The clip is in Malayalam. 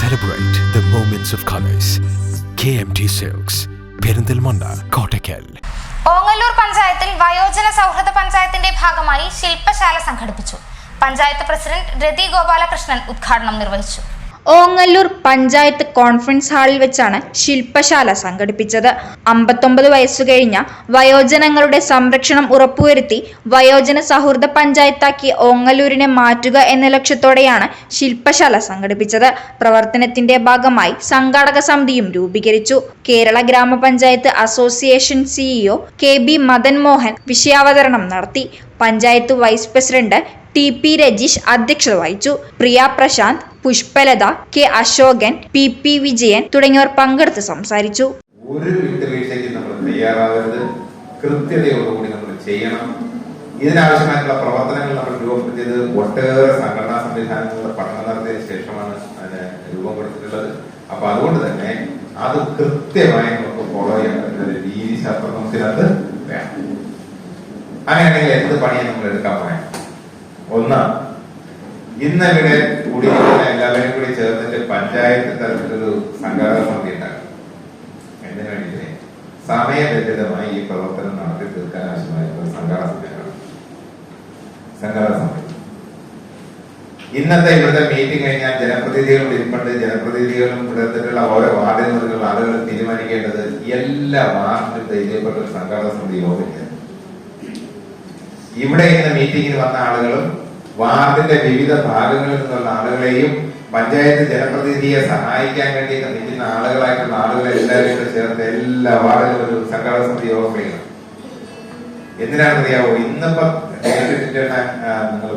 Celebrate of colours K M T silks Perinthalmanna Kottakkal Ongallur പഞ്ചായത്തിൽ വയോജന സൗഹൃദ പഞ്ചായത്തിന്റെ ഭാഗമായി ശില്പശാല സംഘടിപ്പിച്ചു. പഞ്ചായത്ത് പ്രസിഡന്റ് രതി ഗോപാലകൃഷ്ണൻ ഉദ്ഘാടനം നിർവഹിച്ചു. ഓങ്ങല്ലൂർ പഞ്ചായത്ത് കോൺഫറൻസ് ഹാളിൽ വെച്ചാണ് ശില്പശാല സംഘടിപ്പിച്ചത്. അമ്പത്തൊമ്പത് വയസ്സു കഴിഞ്ഞ വയോജനങ്ങളുടെ സംരക്ഷണം ഉറപ്പുവരുത്തി വയോജന സൗഹൃദ പഞ്ചായത്താക്കി ഓങ്ങല്ലൂരിനെ മാറ്റുക എന്ന ലക്ഷ്യത്തോടെയാണ് ശില്പശാല സംഘടിപ്പിച്ചത്. പ്രവർത്തനത്തിന്റെ ഭാഗമായി സംഘാടക സമിതിയും രൂപീകരിച്ചു. Kerala Gramapanchayat association CEO K B Madan Mohan വിഷയാവതരണം നടത്തി. Panchayat vice president T P Rajeesh അധ്യക്ഷത വഹിച്ചു. Priya Prashanth Pushpalatha K Ashokan P P Vijayan തുടങ്ങിയവർ പങ്കെടുത്ത് സംസാരിച്ചു. ഒരു വിട്ടുവീഴ്ചയ്ക്ക് നമ്മൾ തയ്യാറാകരുത്. കൃത്യതയോടുകൂടി നമ്മൾ ചെയ്യണം. ഇതിനാവശ്യമായിട്ടുള്ള പ്രവർത്തനങ്ങൾ നമ്മൾ രൂപപ്പെടുത്തിയത് ഒട്ടേറെ സംഘടനാ സംവിധാനങ്ങളുടെ പഠനം നടത്തിയതിനു ശേഷമാണ് അതിന് രൂപം കൊടുത്തിട്ടുള്ളത് അപ്പൊ അതുകൊണ്ട് തന്നെ അത് കൃത്യമായി നമുക്ക് ഫോളോ ചെയ്യാൻ പറ്റുന്ന ഒരു രീതി ശാസ്ത്രം നമുക്കിനകത്ത് വേണം. അങ്ങനെയാണെങ്കിൽ എന്ത് പണിയെ നമ്മൾ എടുക്കാൻ പറയാം ഒന്ന് ഇന്നിവിടെ കൂടിയിരിക്കുന്ന എല്ലാവരും കൂടി ചേർന്നിട്ട് പഞ്ചായത്ത് തലത്തിലൊരു സംഘാടക സമിതി ഉണ്ടാക്കും എന്തിനു വേണ്ടിയിട്ട് സമയബന്ധിതമായി ഈ പ്രവർത്തനം നടത്തി തീർക്കാൻ ആവശ്യമായിട്ടുള്ള സംഘാടക സമിതിയാണ് സംഘാടക സമിതി ഇന്നത്തെ ഇവിടുത്തെ മീറ്റിംഗ് കഴിഞ്ഞാൽ ജനപ്രതിനിധികൾ ഇരിപ്പുണ്ട്. ജനപ്രതിനിധികളും ഇവിടുത്തെ ഓരോ വാർഡിൽ നിന്നുള്ള ആളുകൾ തീരുമാനിക്കേണ്ടത് എല്ലാ വാർഡിലും ധൈര്യപ്പെട്ട ഒരു സംഘാടക സമിതി യോഗം ചേർന്നു. ഇവിടെ ഇന്ന് മീറ്റിംഗിന് വന്ന ആളുകളും വാർഡിന്റെ വിവിധ ഭാഗങ്ങളിൽ നിന്നുള്ള ആളുകളെയും പഞ്ചായത്ത് ജനപ്രതിനിധിയെ സഹായിക്കാൻ വേണ്ടി നിൽക്കുന്ന ആളുകളായിട്ടുള്ള ആളുകളെ എല്ലാവരും കൂടെ ചേർത്ത് എല്ലാ വാർഡിലും ഒരു സംഘാടക സമിതി യോഗം വിളിക്കണം. എന്തിനാണെന്നറിയാവോ? ഇന്നിപ്പം നിങ്ങൾ